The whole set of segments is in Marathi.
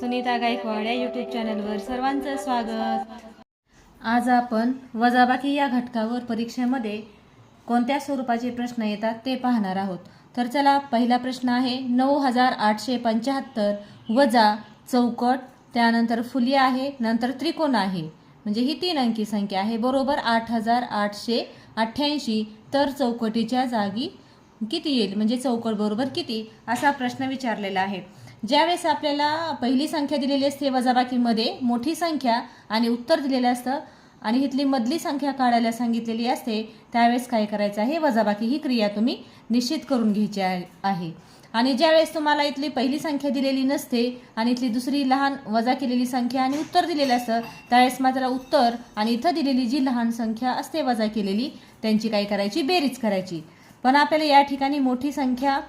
सुनीता गायकवाड या यूट्यूब चॅनलवर सर्वांचं स्वागत. आज आपण वजाबाकी या घटकावर परीक्षेमध्ये कोणत्या स्वरूपाचे प्रश्न येतात ते पाहणार आहोत. तर चला पहिला प्रश्न आहे नऊ हजार आठशे पंच्याहत्तर वजा चौकट त्यानंतर फुली आहे नंतर त्रिकोण आहे. म्हणजे ही तीन अंकी संख्या आहे बरोबर आठ हजार आठशे अठ्ठ्याऐंशी. तर चौकटीच्या जागी किती येईल? म्हणजे चौकट बरोबर किती? असा प्रश्न विचारलेला आहे. ज्यावेळेस आपल्याला पहिली संख्या दिलेली असते वजाबाकीमध्ये मोठी संख्या आणि उत्तर दिलेलं असतं आणि इथली मधली संख्या काढायला सांगितलेली असते त्यावेळेस काय करायचं आहे? वजाबाकी ही क्रिया तुम्ही निश्चित करून घ्यायची आहे- आहे. आणि ज्यावेळेस तुम्हाला इथली पहिली संख्या दिलेली नसते आणि इथली दुसरी लहान वजा केलेली संख्या आणि उत्तर दिलेलं असतं त्यावेळेस मात्र उत्तर आणि इथं दिलेली जी लहान संख्या असते वजा केलेली त्यांची काय करायची? बेरीज करायची. पण आपल्याला या ठिकाणी मोठी संख्या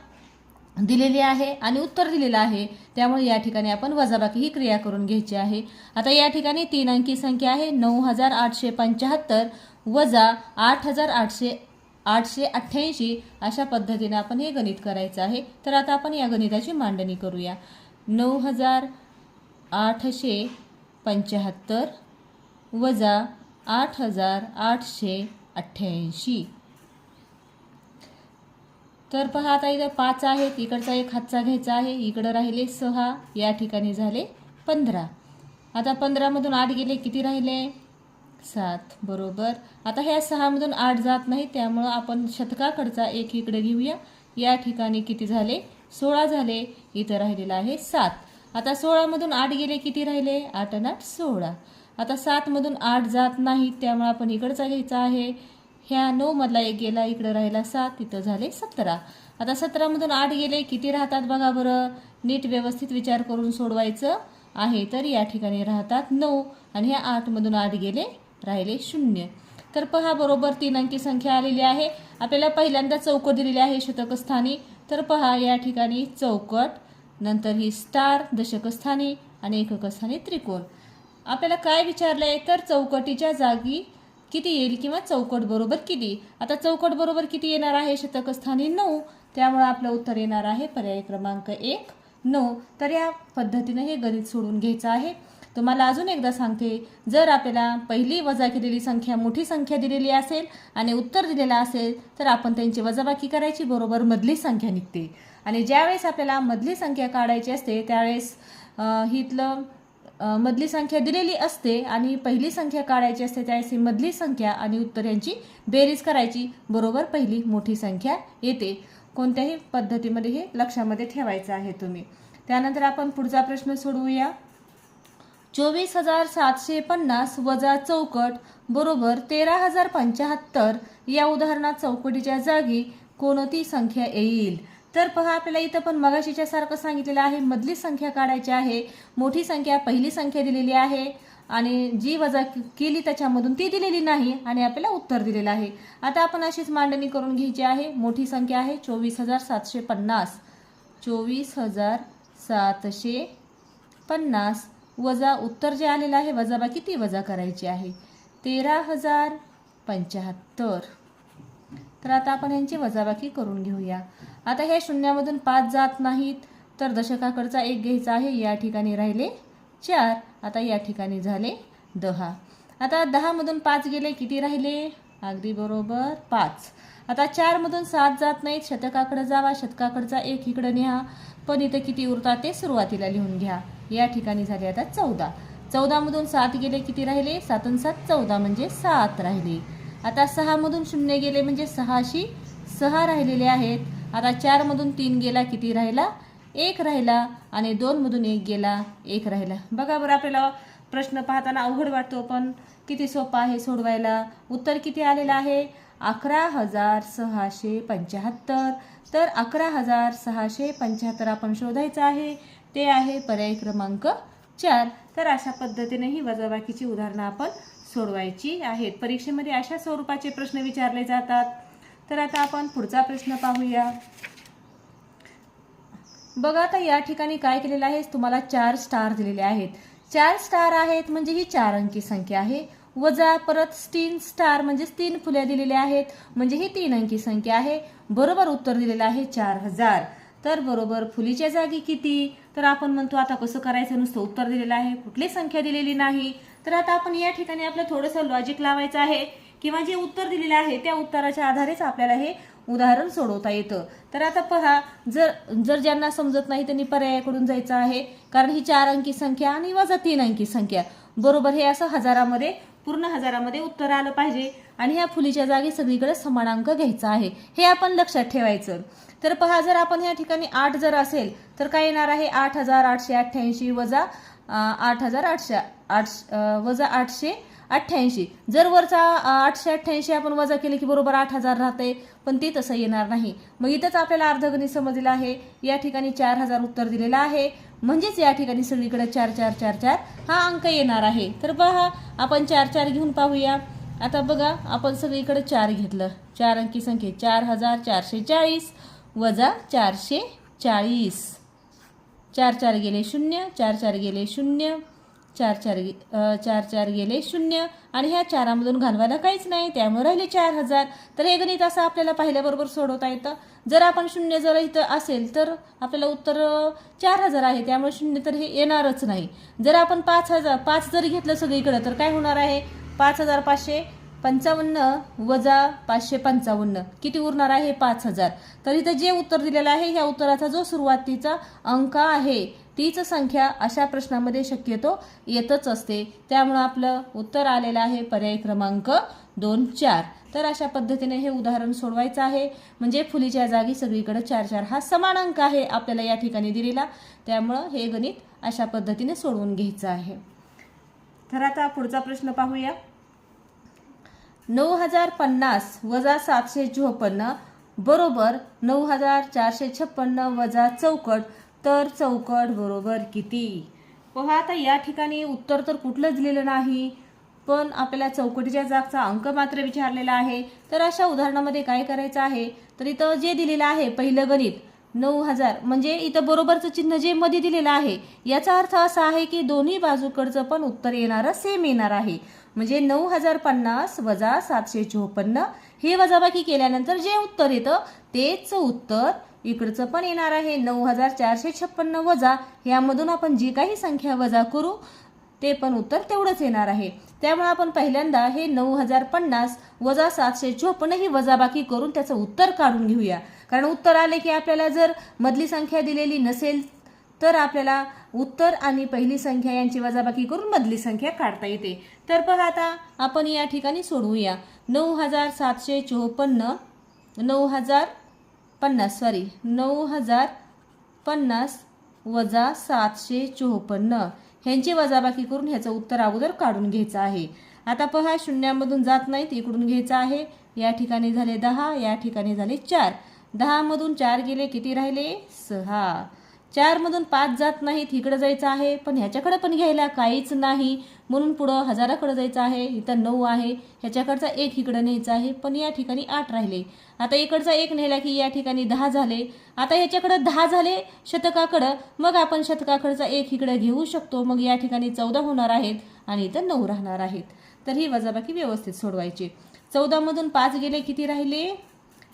दिलेली आहे आणि उत्तर दिलेलं आहे. त्यामुळे या ठिकाणी आपण वजाबाकी ही क्रिया करून घ्यायची आहे. आता या ठिकाणी तीन अंकी संख्या आहे. नऊ हजार आठशे पंच्याहत्तर वजा आठ हजार आठशे आठशे अठ्ठ्याऐंशी अशा पद्धतीने आपण हे गणित करायचं आहे. तर आता आपण या गणिताची मांडणी करूया. नऊ हजार आठशे पंच्याहत्तर वजा आठ हजार आठशे अठ्ठ्याऐंशी. तर पहा आता इथं पाच आहेत. इकडचा एक हातचा घ्यायचा आहे. इकडं राहिले सहा. या ठिकाणी झाले पंधरा. आता पंधरामधून आठ गेले किती राहिले? सात. बरोबर. आता ह्या सहामधून आठ जात नाही त्यामुळं आपण शतकाकडचा एक इकडे घेऊया. या ठिकाणी किती झाले? सोळा झाले. इथं राहिलेलं आहे सात. आता सोळामधून आठ गेले किती राहिले? आठ आणि आठ सोळा. आता सातमधून आठ जात नाहीत त्यामुळे आपण इकडचा घ्यायचा आहे. ह्या नऊमधला एक गेला इकडं राहिला सात तिथं झाले सतरा. आता सतरामधून आठ गेले किती राहतात बघा बरं. नीट व्यवस्थित विचार करून सोडवायचं आहे तर या ठिकाणी राहतात नऊ आणि ह्या आठमधून आठ गेले राहिले शून्य. तर पहा बरोबर तीन अंकी संख्या आलेली आहे. आपल्याला पहिल्यांदा चौकट दिलेली आहे शतकस्थानी. तर पहा या ठिकाणी चौकट नंतर ही स्टार दशकस्थानी आणि एककस्थानी त्रिकोण. आपल्याला काय विचारलं आहे तर चौकटीच्या जागी किती येईल किंवा चौकट बरोबर किती? आता चौकट बरोबर किती येणार आहे? शतकस्थानी नऊ. त्यामुळे आपलं उत्तर येणार आहे पर्याय क्रमांक एक नऊ. तर या पद्धतीने हे गणित सोडून घ्यायचं आहे. तुम्हाला अजून एकदा सांगते जर आपल्याला पहिली वजा केलेली संख्या मोठी संख्या दिलेली असेल आणि उत्तर दिलेलं असेल तर आपण त्यांची वजाबाकी करायची बरोबर मधली संख्या निघते. आणि ज्यावेळेस आपल्याला मधली संख्या काढायची असते त्यावेळेस हितलं हिथलं मधली संख्या दिलेली असते आणि पहिली संख्या काढायची असते त्यावेळेस मधली संख्या आणि उत्तर यांची बेरीज करायची. बरोबर पहिली मोठी संख्या येते. कोणत्याही पद्धतीमध्ये हे लक्षामध्ये ठेवायचं आहे तुम्ही. त्यानंतर आपण पुढचा प्रश्न सोडवूया. चोवीस हजार सातशे पन्नास वजा चौकट बरोबर तेरा हजार पंच्याहत्तर. या उदाहरणात चौकटीच्या जागी कोणती संख्या येईल? तर पहा आपल्याला इथं पण मगाशीच्या सारखं सांगितलेलं आहे मधली संख्या काढायची आहे मोठी संख्या पहिली संख्या दिलेली आहे आणि जी वजा केली त्याच्यामधून ती दिलेली नाही आणि आपल्याला उत्तर दिलेलं आहे. आता आपण अशीच मांडणी करून घ्यायची आहे. मोठी संख्या आहे चोवीस हजार सातशे पन्नास. चोवीस हजार सातशे पन्नास वजा उत्तर जे आलेलं आहे वजाबाकी ती वजा करायची आहे. तेरा हजार पंच्याहत्तर. तर आता आपण यांची वजाबाकी करून घेऊया. आता ह्या शून्यामधून पाच जात नाहीत तर दशकाकडचा एक घ्यायचा आहे. या ठिकाणी राहिले चार आता या ठिकाणी झाले दहा. आता दहामधून पाच गेले किती राहिले? अगदी बरोबर पाच. आता चारमधून सात जात नाहीत शतकाकडे जावा शतकाकडचा एक इकडं न्या. पण इथं किती उरतात ते सुरुवातीला लिहून घ्या. या ठिकाणी झाले आता चौदा. चौदामधून सात गेले किती राहिले? सात सात चौदा म्हणजे सात राहिले. आता सहामधून शून्य गेले म्हणजे सहाशी सहा राहिलेले आहेत. आता चारमधून तीन गेला किती राहिला? एक राहिला आणि दोनमधून एक गेला एक राहिला. बघा बरं आपल्याला प्रश्न पाहताना अवघड वाटतो पण किती सोपा आहे सोडवायला. उत्तर किती आलेलं आहे? अकरा हजार सहाशे पंच्याहत्तर. तर अकरा हजार सहाशे पंच्याहत्तर आपण शोधायचं आहे. ते आहे पर्याय क्रमांक चार. तर अशा पद्धतीने ही वजाबाकीची उदाहरणं आपण सोडवायची आहेत. परीक्षेमध्ये अशा स्वरूपाचे प्रश्न विचारले जातात. तर आता आपण पुढचा प्रश्न पाहूया. बघा आता या ठिकाणी काय केलेलं आहे. तुम्हाला चार स्टार दिलेले आहेत. चार स्टार आहेत म्हणजे ही चार अंकी संख्या आहे. वजा परत तीन स्टार म्हणजेच तीन फुल्या दिलेल्या आहेत. म्हणजे ही तीन अंकी संख्या आहे. बरोबर उत्तर दिलेलं आहे चार हजार. तर बरोबर फुलीच्या जागी किती? तर आपण म्हणतो आता कसं करायचं? नुसतं उत्तर दिलेलं आहे. कुठली संख्या दिलेली नाही. तर आता आपण या ठिकाणी आपलं थोडंसं लॉजिक लावायचं आहे. किंवा जे उत्तर दिलेलं आहे त्या उत्तराच्या आधारेच आपल्याला हे उदाहरण सोडवता येतं. तर आता पहा जर जर ज्यांना समजत नाही त्यांनी पर्यायाकडून जायचं आहे. कारण ही चार अंकी संख्या आणि वजा तीन अंकी संख्या. बरोबर हे असं हजारामध्ये पूर्ण हजारामध्ये उत्तर आलं पाहिजे. आणि ह्या फुलीच्या जागी सगळीकडे समान अंक घ्यायचा आहे. हे आपण लक्षात ठेवायचं. तर पहा जर आपण या ठिकाणी आठ जर असेल तर काय येणार आहे? आठ हजार आठशे अठ्ठ्याऐंशी वजा आठ हजार आठशे आठ वजा आठशे अठ्ठ्याऐंशी. जर वरचा आठशे अठ्ठ्याऐंशी आपण वजा केले की बरोबर आठ हजार राहते पण ते तसं येणार नाही. मग इथंच आपल्याला अर्धगणित समजलेलं आहे. या ठिकाणी चार हजार उत्तर दिलेलं आहे. म्हणजेच या ठिकाणी सगळीकडे चार चार चार चार हा अंक येणार आहे. तर पहा आपण चार चार घेऊन पाहूया. आता बघा आपण सगळीकडे चार घेतलं. चार अंकी संख्ये चार हजार चारशे चाळीस वजा चारशे चाळीस. चार चार गेले शून्य चार चार गेले शून्य. चार चार चार चार गेले शून्य. आणि ह्या चारामधून घालवायला काहीच नाही. त्यामुळे राहिले चार हजार. तर हे गणित असं आपल्याला पाहिल्याबरोबर सोडवता येतं. जर आपण शून्य जर इथं असेल तर आपल्याला उत्तर चार हजार आहे. त्यामुळे शून्य तर हे येणारच नाही. जर आपण पाच हजार पाच जर घेतलं सगळीकडं तर काय होणार आहे? पाच हजार पाचशे पंचावन्न वजा पाचशे पंचावन्न. किती उरणार आहे? पाच हजार. तर इथं जे उत्तर दिलेलं आहे ह्या उत्तराचा जो सुरुवातीचा अंक आहे तीच संख्या अशा प्रश्नामध्ये शक्यतो येतच असते. त्यामुळं आपलं उत्तर आलेलं आहे पर्याय क्रमांक दोन चार. तर अशा पद्धतीने हे उदाहरण सोडवायचं आहे. म्हणजे फुलीच्या जागी सगळीकडे चार चार हा समान अंक आहे आपल्याला या ठिकाणी दिलेला. त्यामुळं हे गणित अशा पद्धतीने सोडवून घ्यायचं आहे. तर आता पुढचा प्रश्न पाहूया. नऊ हजार पन्नास वजा सातशे चोपन्न बरोबर नऊ हजार चारशे छप्पन्न वजा चौकट तर चौकट बरोबर किती? पहा आता या ठिकाणी उत्तर तर कुठलंच दिलेलं नाही पण आपल्याला चौकटीच्या जागचा अंक मात्र विचारलेला आहे. तर अशा उदाहरणामध्ये काय करायचं आहे? तर इथं जे दिलेलं आहे पहिलं गणित नऊ हजार. म्हणजे इथं बरोबरचं चिन्ह जे मध्ये दिलेलं आहे याचा अर्थ असा आहे की दोन्ही बाजूकडचं पण उत्तर येणारं सेम येणार आहे. म्हणजे नऊ हजार पन्नास वजा सातशे चोपन्न हे वजाबाकी केल्यानंतर जे उत्तर येतं तेच उत्तर इकडचं पण येणार आहे. नऊ हजार चारशे छप्पन्न वजा. यामधून आपण जी काही संख्या वजा करू ते पण उत्तर तेवढंच येणार आहे. त्यामुळे आपण पहिल्यांदा हे नऊ हजार पन्नास वजा सातशे चोपन्न ही वजाबाकी करून त्याचं उत्तर काढून घेऊया. कारण उत्तर आले की आपल्याला जर मधली संख्या दिलेली नसेल तर आपल्याला उत्तर आणि पहिली संख्या यांची वजाबाकी करून मधली संख्या काढता येते. तर पहा आता आपण या ठिकाणी सोडवूया. नऊ हजार सातशे चोपन्न नऊ हजार पन्नास सॉरी नऊ हजार पन्नास वजा सातशे चोपन्न. ह्यांची वजाबाकी करून ह्याचं उत्तर अगोदर काढून घ्यायचं आहे. आता पहा शून्यामधून जात नाहीत इकडून घ्यायचं आहे. या ठिकाणी झाले दहा या ठिकाणी झाले चार. दहामधून चार गेले किती राहिले? सहा. चारमधून पाच जात नाहीत इकडं जायचं आहे पण ह्याच्याकडे पण घ्यायला काहीच नाही. म्हणून पुढं हजाराकडे जायचं आहे इथं नऊ आहे ह्याच्याकडचा एक इकडं न्यायचा आहे पण या ठिकाणी आठ राहिले. आता इकडचा एक नेला की या ठिकाणी दहा झाले. आता ह्याच्याकडं दहा झाले शतकाकडं मग आपण शतकाकडचा एक इकडं घेऊ शकतो. मग या ठिकाणी चौदा होणार आहेत आणि इथं नऊ राहणार आहेत. तर ही वजाबाकी व्यवस्थित सोडवायची. चौदामधून पाच गेले किती राहिले?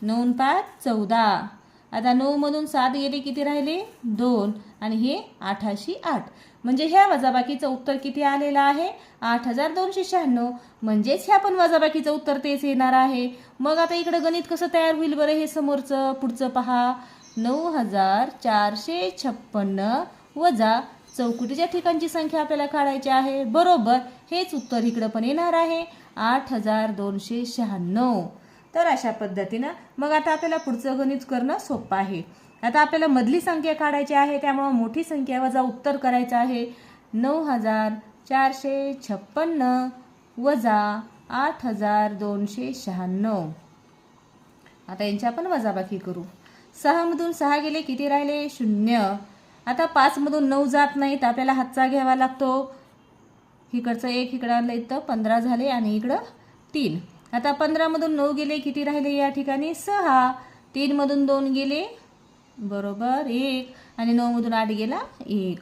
नऊ पाच चौदा. आता नऊमधून सात गेले किती राहिले? दोन. आणि हे आठाशी आठ. म्हणजे ह्या वजाबाकीचं उत्तर किती आलेलं आहे? आठ हजार दोनशे शहाण्णव. म्हणजेच ह्या पण वजाबाकीचं उत्तर तेच येणार आहे. मग आता इकडं गणित कसं तयार होईल बरं हे समोरचं? पुढचं पहा. नऊ हजार चारशे छप्पन्न वजा चौकटीच्या ठिकाणची संख्या आपल्याला काढायची आहे. बरोबर हेच उत्तर इकडं पण येणार आहे. आठ हजार दोनशे शहाण्णव. तर अशा पद्धतीनं मग आता आपल्याला पुढचं गणित करणं सोपं आहे. आता आपल्याला मधली संख्या काढायची आहे त्यामुळं मोठी संख्या वजा उत्तर करायचं आहे. नऊ हजार चारशे छप्पन्न वजा आठ हजार दोनशे शहाण्णव. आता यांची आपण वजाबाकी करू. सहामधून सहा गेले किती राहिले? शून्य. आता पाचमधून नऊ जात नाहीत आपल्याला हातचा घ्यावा लागतो. इकडचं एक इकडं आणलं इथं पंधरा झाले आणि इकडं तीन. आता पंधरामधून नऊ गेले किती राहिले या ठिकाणी? सहा. तीनमधून दोन गेले बरोबर एक. आणि नऊमधून आठ गेला एक.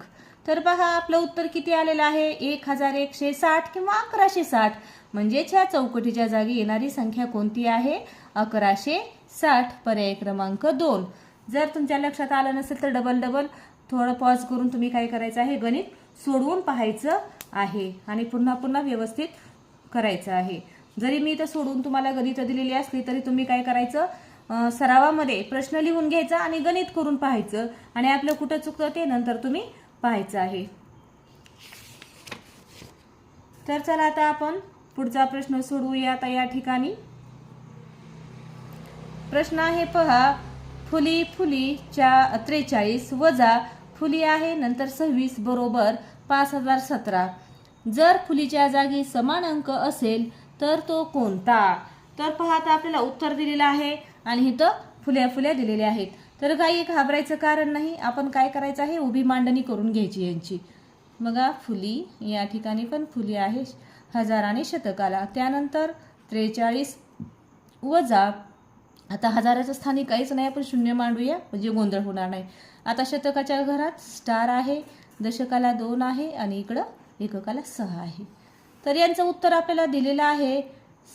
तर पहा आपलं उत्तर किती आलेलं आहे? एक हजार एकशे साठ किंवा अकराशे साठ. म्हणजेच ह्या चौकटीच्या जागी येणारी संख्या कोणती आहे? अकराशे साठ पर्याय क्रमांक दोन. जर तुमच्या लक्षात आलं नसेल तर डबल डबल थोडं पॉज करून तुम्ही काय करायचं आहे? गणित सोडवून पाहायचं आहे आणि पुन्हा पुन्हा व्यवस्थित करायचं आहे. जरी मी इथं सोडून तुम्हाला गणितं दिलेली असली तरी तुम्ही काय करायचं? सरावामध्ये प्रश्न लिहून घ्यायचा आणि गणित करून पाहायचं. आणि आपलं कुठं चुकतं ते नंतर तुम्ही पाहायचं आहे. तर चला आता आपण पुढचा प्रश्न सोडवूया आता या ठिकाणी. प्रश्न आहे पहा फुली फुलीच्या त्रेचाळीस वजा फुली आहे नंतर सव्वीस बरोबर पाच हजार सतरा. जर फुलीच्या जागी समान अंक असेल तर तो कोणता? तर पहा आता आपल्याला उत्तर दिलेलं आहे आणि इथं फुल्या फुल्या दिलेल्या आहेत. तर काही घाबरायचं कारण नाही आपण काय करायचं आहे? उभी मांडणी करून घ्यायची यांची. बघा फुली या ठिकाणी पण फुली आहे हजार आणि शतकाला. त्यानंतर त्रेचाळीस वजा आता हजाराच्या स्थानी काहीच नाही आपण शून्य मांडूया म्हणजे गोंधळ होणार नाही. आता शतकाच्या घरात स्टार आहे दशकाला दोन आहे आणि इकडं एककाला सहा आहे. तर यांचं उत्तर आपल्याला दिलेलं आहे.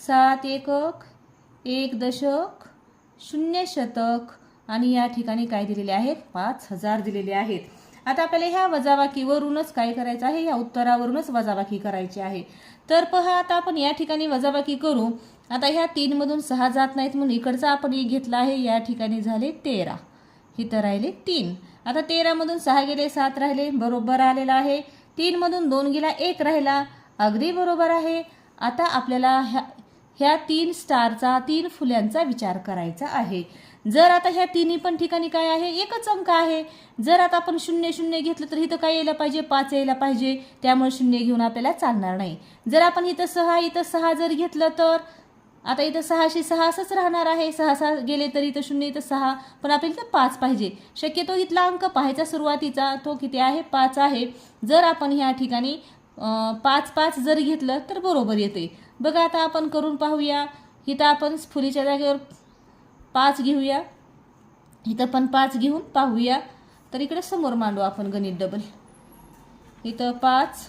सात एकक एक दशक शून्य शतक. आणि या ठिकाणी काय दिलेले आहेत? पाच हजार दिलेले आहेत. आता आपल्याला ह्या वजाबाकीवरूनच काय करायचं आहे? ह्या उत्तरावरूनच वजाबाकी करायची आहे. तर पहा आता आपण या ठिकाणी वजाबाकी करू. आता ह्या तीनमधून सहा जात नाहीत म्हणून इकडचा आपण एक घेतला आहे. या ठिकाणी झाले तेरा. इथं राहिले तीन. आता तेरामधून सहा गेले सात राहिले बरोबर आलेला आहे. तीनमधून दोन गेला एक राहिला. अगदी बरोबर आहे. आता आपल्याला ह्या ह्या तीन स्टारचा तीन फुल्यांचा विचार करायचा आहे. जर आता ह्या तिन्ही पण ठिकाणी काय आहे? एकच अंक आहे. जर आता आपण शून्य शून्य घेतलं तर इथं काय यायला पाहिजे? पाच यायला पाहिजे. त्यामुळे शून्य घेऊन आपल्याला चालणार नाही. जर आपण इथं सहा इथं सहा जर घेतलं तर आता इथं सहाशे सहा असंच राहणार आहे. सहा सहा गेले तर इथं शून्य इथं सहा. पण आपल्याला इथं पाच पाहिजे. शक्यतो इथला अंक पाहायचा सुरुवातीचा. तो किती आहे? पाच आहे. जर आपण ह्या ठिकाणी पाच पाच जर घेतलं तर बरोबर येते. बघा आता आपण करून पाहूया. इथं आपण फुलीच्या जागेवर पाच घेऊया. इथं पण पाच घेऊन पाहूया. तर इकडे समोर मांडू आपण गणित डबल इथं पाच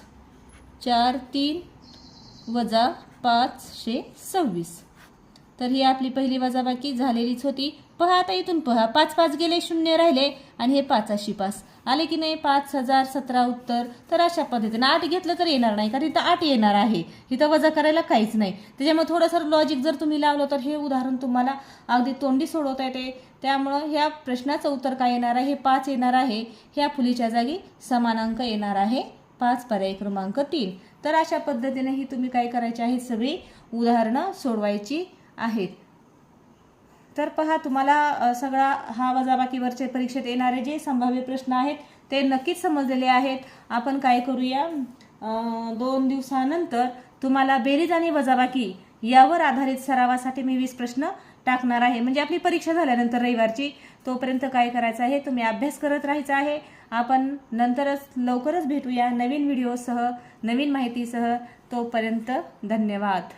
चार तीन वजा पाचशे सव्वीस. तर ही आपली पहिली वजाबाकी झालेलीच होती. पहा आता इथून पहा. पाच पाच गेले शून्य राहिले आणि हे पाचाशी पाच आले की नाही? पाच हजार सतरा उत्तर. तर अशा पद्धतीने आठ घेतलं तर येणार नाही कारण इथं आठ येणार आहे. इथं वजा करायला काहीच नाही. त्याच्यामुळे थोडंसं लॉजिक जर तुम्ही लावलं तर हे उदाहरण तुम्हाला अगदी तोंडी सोडवता येते. त्यामुळं ह्या प्रश्नाचं उत्तर काय येणार आहे? हे पाच येणार आहे. ह्या फुलीच्या जागी समान अंक येणार आहे. पाच पर्याय क्रमांक तीन. तर अशा पद्धतीने ही तुम्ही काय करायची आहेत सगळी उदाहरणं सोडवायची आहेत. तर पहा तुम्हाला सगळा हा वजाबाकीवरचे परीक्षेत येणारे जे संभाव्य प्रश्न आहेत ते नक्कीच समजलेले आहेत. आपण काय करूया? दोन दिवसानंतर तुम्हाला बेरीज आणि वजाबाकी यावर आधारित सरावासाठी मी वीस प्रश्न टाकणार आहे. म्हणजे आपली परीक्षा झाल्यानंतर रविवारची तोपर्यंत काय करायचं आहे? तुम्ही अभ्यास करत राहायचा आहे. आपण नंतरच लवकरच भेटूया नवीन व्हिडिओसह नवीन माहितीसह. तोपर्यंत धन्यवाद.